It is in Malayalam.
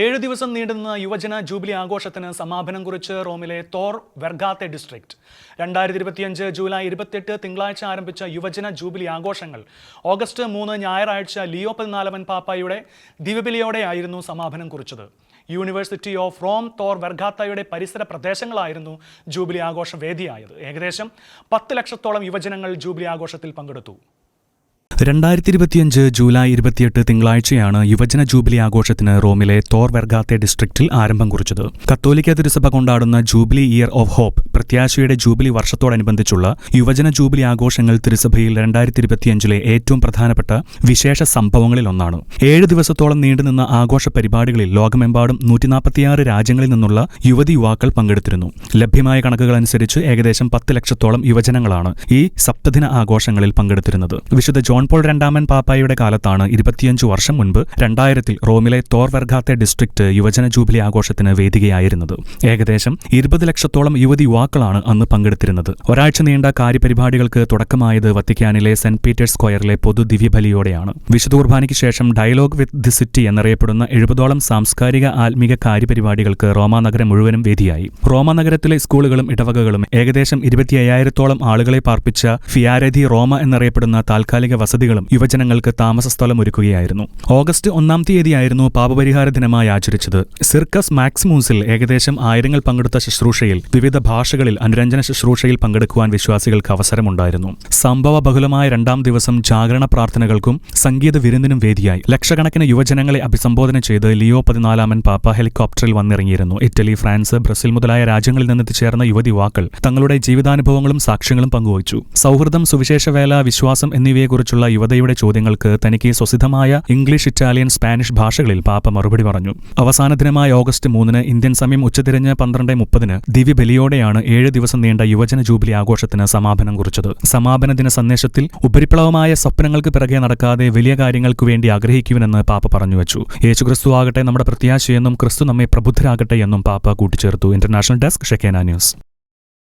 ഏഴ് ദിവസം നീണ്ടുനിന്ന യുവജന ജൂബിലി ആഘോഷത്തിന് സമാപനം കുറിച്ച് റോമിലെ തോർ വെർഗാത്തെ ഡിസ്ട്രിക്ട്. രണ്ടായിരത്തി ഇരുപത്തിയഞ്ച് ജൂലൈ ഇരുപത്തെട്ട് തിങ്കളാഴ്ച ആരംഭിച്ച യുവജന ജൂബിലി ആഘോഷങ്ങൾ. ഓഗസ്റ്റ് മൂന്ന് ഞായറാഴ്ച ലിയോ പതിനാലവൻ പാപ്പായുടെ ദിവബിലിയോടെയായിരുന്നു സമാപനം കുറിച്ചത്. യൂണിവേഴ്സിറ്റി ഓഫ് റോം തോർ വെർഗാത്തയുടെ പരിസര പ്രദേശങ്ങളായിരുന്നു ജൂബിലി ആഘോഷ വേദിയായത് ഏകദേശം പത്ത് ലക്ഷത്തോളം യുവജനങ്ങൾ ജൂബിലി ആഘോഷത്തിൽ പങ്കെടുത്തു. രണ്ടായിരത്തി ഇരുപത്തിയഞ്ച് ജൂലൈ ഇരുപത്തിയെട്ട് തിങ്കളാഴ്ചയാണ് യുവജന ജൂബിലി ആഘോഷത്തിന് റോമിലെ തോർ വെർഗാത്തെ ഡിസ്ട്രിക്റ്റിൽ ആരംഭം കുറിച്ചത്. കത്തോലിക്ക തിരുസഭ കൊണ്ടാടുന്ന ജൂബിലി ഇയർ ഓഫ് ഹോപ്പ് പ്രത്യാശയുടെ ജൂബിലി വർഷത്തോടനുബന്ധിച്ചുള്ള യുവജന ജൂബിലി ആഘോഷങ്ങൾ തിരുസഭയിൽ രണ്ടായിരത്തി ഇരുപത്തിയഞ്ചിലെ ഏറ്റവും പ്രധാനപ്പെട്ട വിശേഷ സംഭവങ്ങളിലൊന്നാണ്. ഏഴ് ദിവസത്തോളം നീണ്ടുനിന്ന ആഘോഷ പരിപാടികളിൽ ലോകമെമ്പാടും നൂറ്റിനാൽപ്പത്തിയാറ് രാജ്യങ്ങളിൽ നിന്നുള്ള യുവതി യുവാക്കൾ പങ്കെടുത്തിരുന്നു. ലഭ്യമായ കണക്കുകൾ അനുസരിച്ച് ഏകദേശം പത്ത് ലക്ഷത്തോളം യുവജനങ്ങളാണ് ഈ സപ്തദിന ആഘോഷങ്ങളിൽ പങ്കെടുത്തിരുന്നത്. വിശുദ്ധ ജോൺ പോൾ രണ്ടാമൻ പാപ്പായുടെ കാലത്താണ് ഇരുപത്തിയഞ്ചു വർഷം മുൻപ് രണ്ടായിരത്തിൽ റോമിലെ തോർവർഗാത്തെ ഡിസ്ട്രിക്ട് യുവജന ജൂബിലി ആഘോഷത്തിന് വേദികയായിരുന്നത്. ഏകദേശം ഇരുപത് ലക്ഷത്തോളം യുവതി യുവാക്കളാണ് അന്ന് പങ്കെടുത്തിരുന്നത്. ഒരാഴ്ച നീണ്ട കാര്യപരിപാടികൾക്ക് തുടക്കമായത് വത്തിക്കാനിലെ സെന്റ് പീറ്റേഴ്സ് സ്ക്വയറിലെ പൊതു ദിവ്യബലിയോടെയാണ്. വിശുദ്ധ കുർബാനയ്ക്ക് ശേഷം ഡയലോഗ് വിത്ത് ദി സിറ്റി എന്നറിയപ്പെടുന്ന എഴുപതോളം സാംസ്കാരിക ആത്മീക കാര്യപരിപാടികൾക്ക് റോമാ നഗരം മുഴുവനും വേദിയായി. റോമാ നഗരത്തിലെ സ്കൂളുകളും ഇടവകകളും ഏകദേശം ഇരുപത്തി ആളുകളെ പാർപ്പിച്ച ഫിയാരധി റോമ എന്നറിയപ്പെടുന്ന താൽക്കാലിക വസതികളും യുവജനങ്ങൾക്ക് താമസ സ്ഥലം ഒരുക്കുകയായിരുന്നു. ഓഗസ്റ്റ് ഒന്നാം തീയതിയായിരുന്നു പാപപരിഹാര ദിനമായി ആചരിച്ചത്. സിർക്കസ് മാക്സിമൂസിൽ ഏകദേശം ആയിരങ്ങൾ പങ്കെടുത്ത ശുശ്രൂഷയിൽ വിവിധ ഭാഷകളിൽ അനുരഞ്ജന ശുശ്രൂഷയിൽ പങ്കെടുക്കുവാൻ വിശ്വാസികൾക്ക് അവസരമുണ്ടായിരുന്നു. സംഭവ ബഹുലമായ രണ്ടാം ദിവസം ജാഗരണ പ്രാർത്ഥനകൾക്കും സംഗീത വിരുന്നിനും വേദിയായി. ലക്ഷക്കണക്കിന് യുവജനങ്ങളെ അഭിസംബോധന ചെയ്ത് ലിയോ പതിനാലാമൻ പാപ്പ ഹെലികോപ്റ്ററിൽ വന്നിറങ്ങിയിരുന്നു. ഇറ്റലി ഫ്രാൻസ് ബ്രസീൽ മുതലായ രാജ്യങ്ങളിൽ നിന്നെത്തിച്ചേർന്ന യുവതിവാക്കൾ തങ്ങളുടെ ജീവിതാനുഭവങ്ങളും സാക്ഷ്യങ്ങളും പങ്കുവച്ചു സൗഹൃദം സുവിശേഷവേല വിശ്വാസം എന്നിവയെക്കുറിച്ചുള്ള യുവതയുടെ ചോദ്യങ്ങൾക്ക് തനിക്ക് സ്വസിദ്ധമായ ഇംഗ്ലീഷ് ഇറ്റാലിയൻ സ്പാനിഷ് ഭാഷകളിൽ പാപ്പ മറുപടി പറഞ്ഞു. അവസാന ദിനമായ ഓഗസ്റ്റ് മൂന്നിന് ഇന്ത്യൻ സമയം ഉച്ചതിരിഞ്ഞ് പന്ത്രണ്ട് മുപ്പതിന് ദിവ്യ ബലിയോടെയാണ് ഏഴ് ദിവസം നീണ്ട യുവജന ജൂബിലി ആഘോഷത്തിന് സമാപനം കുറിച്ചത്. സമാപന ദിന സന്ദേശത്തിൽ ഉപരിപ്ലവമായ സ്വപ്നങ്ങൾക്ക് പിറകെ നടക്കാതെ വലിയ കാര്യങ്ങൾക്ക് വേണ്ടി ആഗ്രഹിക്കുവനെന്ന് പാപ്പ പറഞ്ഞു വെച്ചു. യേശുക്രിസ്തു ആകട്ടെ നമ്മുടെ പ്രത്യാശയെന്നും ക്രിസ്തു നമ്മെ പ്രബുദ്ധരാകട്ടെ എന്നും പാപ്പ കൂട്ടിച്ചേർത്തു. International desk Shekinah news.